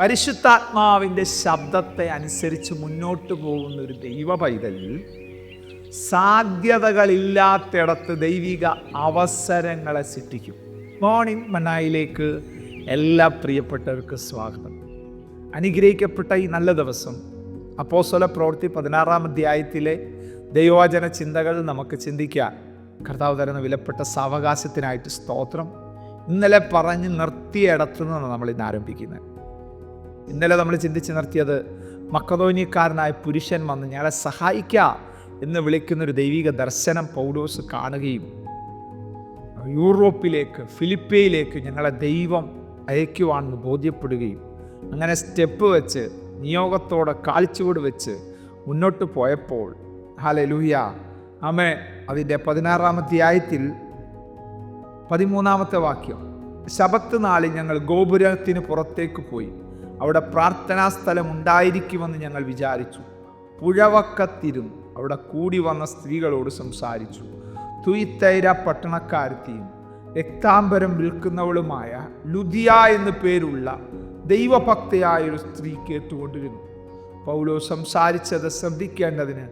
പരിശുദ്ധാത്മാവിന്റെ ശബ്ദത്തെ അനുസരിച്ച് മുന്നോട്ട് പോകുന്ന ഒരു ദൈവ പൈതൽ സാധ്യതകളില്ലാത്തിടത്ത് ദൈവിക അവസരങ്ങളെ സൃഷ്ടിക്കും. മോർണിംഗ് മനായിലേക്ക് എല്ലാ പ്രിയപ്പെട്ടവർക്ക് സ്വാഗതം. അനുഗ്രഹിക്കപ്പെട്ട ഈ നല്ല ദിവസം അപ്പോസ്വല പ്രവൃത്തി പതിനാറാം അധ്യായത്തിലെ ദൈവവചന ചിന്തകൾ നമുക്ക് ചിന്തിക്കാം. കർത്താവ് തരുന്ന വിലപ്പെട്ട സാവകാശത്തിനായിട്ട് സ്തോത്രം. ഇന്നലെ പറഞ്ഞ് നിർത്തിയിടത്തു നിന്നാണ് നമ്മൾ ഇന്ന് ആരംഭിക്കുന്നത്. ഇന്നലെ നമ്മൾ ചിന്തിച്ച് നിർത്തിയത് മക്കതോനിക്കാരനായ പുരുഷൻ വന്ന് ഞങ്ങളെ സഹായിക്കുക എന്ന് വിളിക്കുന്നൊരു ദൈവിക ദർശനം പൗലോസ് കാണുകയും യൂറോപ്പിലേക്ക് ഫിലിപ്പയിലേക്ക് ഞങ്ങളെ ദൈവം അയക്കുവാണെന്ന് ബോധ്യപ്പെടുകയും അങ്ങനെ സ്റ്റെപ്പ് വെച്ച് നിയോഗത്തോടെ കാൽച്ചുവട് വെച്ച് മുന്നോട്ട് പോയപ്പോൾ ഹാലെ ലൂഹ്യ അമ്മേ അതിന്റെ പതിനാറാമത്തെ ആയത്തിൽ പതിമൂന്നാമത്തെ വാക്യം ശബത്ത് നാളിൽ ഞങ്ങൾ ഗോപുരത്തിന് പുറത്തേക്ക് പോയി. അവിടെ പ്രാർത്ഥനാ സ്ഥലം ഉണ്ടായിരിക്കുമെന്ന് ഞങ്ങൾ വിചാരിച്ചു. പുഴവക്കത്തിരുന്നു. അവിടെ കൂടി വന്ന സ്ത്രീകളോട് സംസാരിച്ചു. തുയിത്തൈര പട്ടണക്കാരത്തിയും രക്താംബരം വിൽക്കുന്നവളുമായ ലുദിയ എന്നു പേരുള്ള ദൈവഭക്തയായ ഒരു സ്ത്രീ കേട്ടുകൊണ്ടിരുന്നു. പൗലോ സംസാരിച്ചത് ശ്രദ്ധിക്കേണ്ടതിന്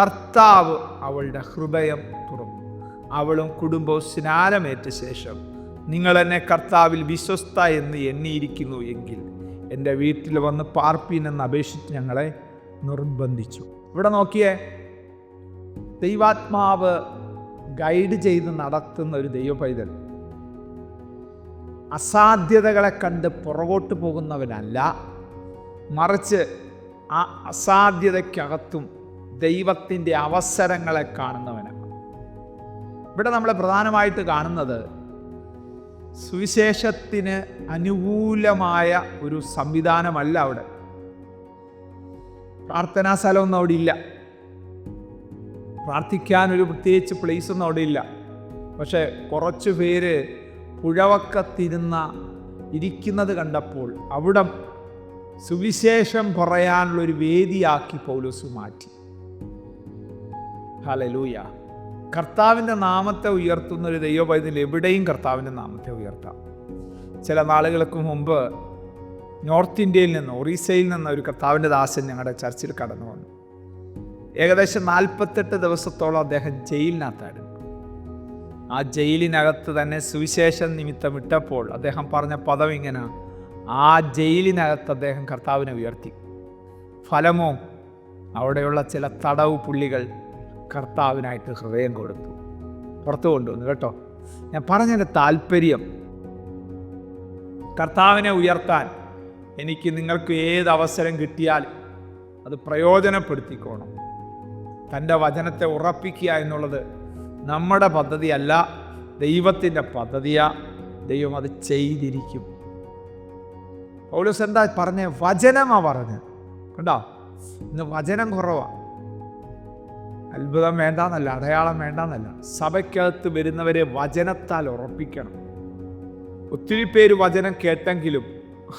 കർത്താവ് അവളുടെ ഹൃദയം തുറന്നു. അവളും കുടുംബവും സ്നാനമേറ്റ ശേഷം നിങ്ങൾ എന്നെ കർത്താവിൽ വിശ്വസ്ത എന്ന് എണ്ണിയിരിക്കുന്നു എങ്കിൽ എന്റെ വീട്ടിൽ വന്ന് പാർപ്പീൻ എന്ന് അപേക്ഷിച്ച് ഞങ്ങളെ നിർബന്ധിച്ചു. ഇവിടെ നോക്കിയേ ദൈവാത്മാവ് ഗൈഡ് ചെയ്ത് നടത്തുന്ന ഒരു ദൈവപൈതൽ. അസാധ്യതകളെ കണ്ട് പുറകോട്ട് പോകുന്നവനല്ല മറിച്ച് ആ അസാധ്യതയ്ക്കകത്തും ദൈവത്തിന്റെ അവസരങ്ങളെ കാണുന്നവനാണ്. ഇവിടെ നമ്മൾ പ്രധാനമായിട്ട് കാണുന്നത് സുവിശേഷത്തിന് അനുകൂലമായ ഒരു സംവിധാനമല്ല അവിടെ. പ്രാർത്ഥനാ സ്ഥലമൊന്നും അവിടെ ഇല്ല. പ്രാർത്ഥിക്കാൻ ഒരു പ്രത്യേകിച്ച് പ്ലേസ് ഒന്നും അവിടെ ഇല്ല. പക്ഷേ കുറച്ച് പേര് പുഴവക്കത്തിരുന്ന ഇരിക്കുന്നത് കണ്ടപ്പോൾ അവിടം സുവിശേഷം പറയാനുള്ളൊരു വേദിയാക്കി പൗലോസ് മാറ്റി. ഹലലൂയ കർത്താവിന്റെ നാമത്തെ ഉയർത്തുന്ന ഒരു ദൈവപൈതൽ എവിടെയും കർത്താവിന്റെ നാമത്തെ ഉയർത്താം. ചില നാളുകൾക്ക് മുമ്പ് നോർത്ത് ഇന്ത്യയിൽ നിന്ന് ഒറീസയിൽ നിന്ന് ഒരു കർത്താവിന്റെ ദാസൻ ഞങ്ങളുടെ ചർച്ചിൽ കടന്നു വന്നു. ഏകദേശം നാൽപ്പത്തെട്ട് ദിവസത്തോളം അദ്ദേഹം ജയിലിനകത്തായിരുന്നു. ആ ജയിലിനകത്ത് തന്നെ സുവിശേഷം നിമിത്തം ഇട്ടപ്പോൾ അദ്ദേഹം പറഞ്ഞ പദം ഇങ്ങനെ ആ ജയിലിനകത്ത് അദ്ദേഹം കർത്താവിനെ ഉയർത്തി. ഫലമോ അവിടെയുള്ള ചില തടവ് പുള്ളികൾ കർത്താവിനായിട്ട് ഹൃദയം കൊടുത്തു. പുറത്തു കൊണ്ടുവന്നു കേട്ടോ. ഞാൻ പറഞ്ഞതിന്റെ താല്പര്യം കർത്താവിനെ ഉയർത്താൻ എനിക്ക് നിങ്ങൾക്ക് ഏത് അവസരം കിട്ടിയാൽ അത് പ്രയോജനപ്പെടുത്തിക്കോണം. തന്റെ വചനത്തെ ഉറപ്പിക്കുക എന്നുള്ളത് നമ്മുടെ പദ്ധതിയല്ല ദൈവത്തിന്റെ പദ്ധതിയാണ് ദൈവം അത് ചെയ്തിരിക്കും. പൗലോസ് എന്താ പറഞ്ഞ? വചനമാ പറഞ്ഞ്. കണ്ടോ? ഇന്ന് വചനം കുറവാണ് അത്ഭുതം വേണ്ടാന്നല്ല അടയാളം വേണ്ടാന്നല്ല. സഭയ്ക്കകത്ത് വരുന്നവരെ വചനത്താൽ ഉറപ്പിക്കണം. ഒത്തിരി പേര് വചനം കേട്ടെങ്കിലും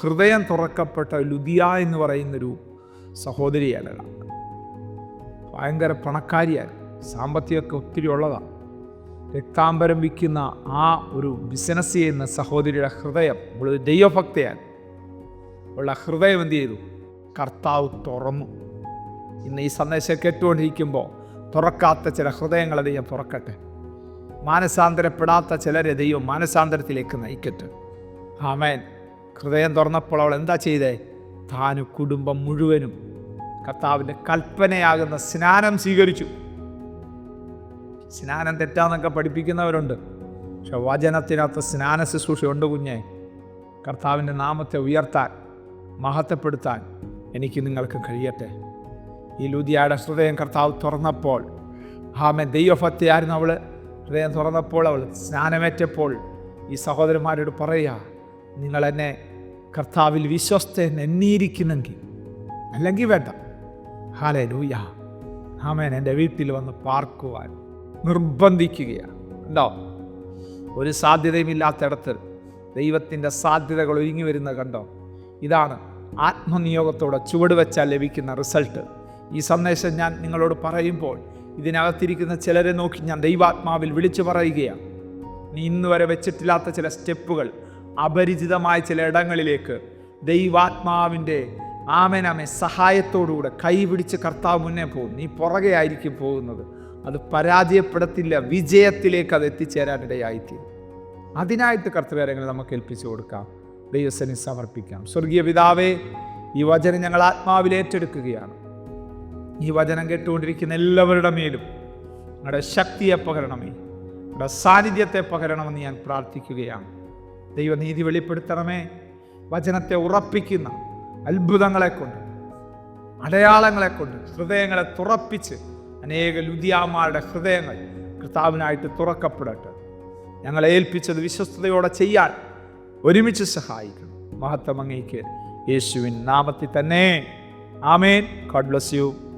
ഹൃദയം തുറക്കപ്പെട്ട ലുദിയ എന്ന് പറയുന്നൊരു സഹോദരിയാണ് ഭയങ്കര പണക്കാരിയാണ് സാമ്പത്തികമൊക്കെ ഒത്തിരി ഉള്ളതാണ്. രക്താംബരം വിൽക്കുന്ന ആ ഒരു ബിസിനസ് ചെയ്യുന്ന സഹോദരിയുടെ ഹൃദയം ഒരു ദൈവഭക്തയാണ് ഉള്ള ഹൃദയം എന്ത് ചെയ്തു? കർത്താവ് തുറന്നു. ഇന്ന് ഈ സന്ദേശം കേട്ടുകൊണ്ടിരിക്കുമ്പോൾ തുറക്കാത്ത ചില ഹൃദയങ്ങളെ ദൈവം തുറക്കട്ടെ. മാനസാന്തരപ്പെടാത്ത ചിലരെ ദൈവം മാനസാന്തരത്തിലേക്ക് നയിക്കട്ടെ. ആമേൻ. ഹൃദയം തുറന്നപ്പോൾ അവൾ എന്താ ചെയ്തേ? താനും കുടുംബം മുഴുവനും കർത്താവിന്റെ കൽപ്പനയാകുന്ന സ്നാനം സ്വീകരിച്ചു. സ്നാനം തെറ്റാന്നൊക്കെ പഠിപ്പിക്കുന്നവരുണ്ട്. പക്ഷെ വചനത്തിനകത്ത് സ്നാന ശുശ്രൂഷയുണ്ട് കുഞ്ഞെ. കർത്താവിന്റെ നാമത്തെ ഉയർത്താൻ മഹത്വപ്പെടുത്താൻ എനിക്ക് നിങ്ങൾക്ക് കഴിയട്ടെ. ഈ ലുദിയയുടെ ഹൃദയം കർത്താവ് തുറന്നപ്പോൾ ആമെ ദൈവഭക്തിയായിരുന്നു അവൾ ഹൃദയം തുറന്നപ്പോൾ അവൾ സ്നാനമേറ്റപ്പോൾ ഈ സഹോദരന്മാരോട് പറയുക നിങ്ങളെന്നെ കർത്താവിൽ വിശ്വസ്ത എണ്ണിയിരിക്കുന്നെങ്കിൽ അല്ലെങ്കിൽ വേണ്ട. ഹാലേ ലൂയ ആമേൻ. എന്റെ വീട്ടിൽ വന്ന് പാർക്കുവാൻ നിർബന്ധിക്കുകയാണ് ഉണ്ടോ ഒരു സാധ്യതയുമില്ലാത്തിടത്ത് ദൈവത്തിന്റെ സാധ്യതകൾ ഒരുങ്ങി വരുന്ന കണ്ടോ? ഇതാണ് ആത്മനിയോഗത്തോടെ ചുവട് വെച്ചാൽ ലഭിക്കുന്ന റിസൾട്ട്. ഈ സന്ദേശം ഞാൻ നിങ്ങളോട് പറയുമ്പോൾ ഇതിനകത്തിരിക്കുന്ന ചിലരെ നോക്കി ഞാൻ ദൈവാത്മാവിൽ വിളിച്ചു പറയുകയാണ്. നീ ഇന്ന് വരെ വെച്ചിട്ടില്ലാത്ത ചില സ്റ്റെപ്പുകൾ അപരിചിതമായ ചില ഇടങ്ങളിലേക്ക് ദൈവാത്മാവിന്റെ ആമേനാമെ സഹായത്തോടുകൂടെ കൈപിടിച്ച് കർത്താവ് മുന്നേ പോകും. നീ പുറകെ ആയിരിക്കും പോകുന്നത്. അത് പരാജയപ്പെടത്തില്ല വിജയത്തിലേക്ക് അത് എത്തിച്ചേരാനിടയായിത്തീരും അതിനായിട്ട് കർത്തവ്യങ്ങൾ നമുക്ക് ഏൽപ്പിച്ചു കൊടുക്കാം. ദൈവസനി സമർപ്പിക്കാം. സ്വർഗീയ പിതാവേ ഈ വചനം ഞങ്ങൾ ആത്മാവിൽ ഏറ്റെടുക്കുകയാണ്. ഈ വചനം കേട്ടുകൊണ്ടിരിക്കുന്ന എല്ലാവരുടെ മേലും നിങ്ങളുടെ ശക്തിയെ പകരണമേ നിങ്ങളുടെ സാന്നിധ്യത്തെ പകരണമെന്ന് ഞാൻ പ്രാർത്ഥിക്കുകയാണ്. ദൈവനീതി വെളിപ്പെടുത്തണമേ. വചനത്തെ ഉറപ്പിക്കുന്ന അത്ഭുതങ്ങളെ കൊണ്ട് അടയാളങ്ങളെ കൊണ്ട് ഹൃദയങ്ങളെ തുറപ്പിച്ച് അനേക ലുദിയാമാരുടെ ഹൃദയങ്ങൾ കർത്താവിനായിട്ട് തുറക്കപ്പെടട്ടെ. ഞങ്ങളെ ഏൽപ്പിച്ചത് വിശ്വസ്തയോടെ ചെയ്യാൻ ഒരുമിച്ച് സഹായിക്കണം. മഹത്വം അങ്ങേക്ക്. യേശുവിൻ നാമത്തിൽ തന്നെ. ആമേൻ. God bless you.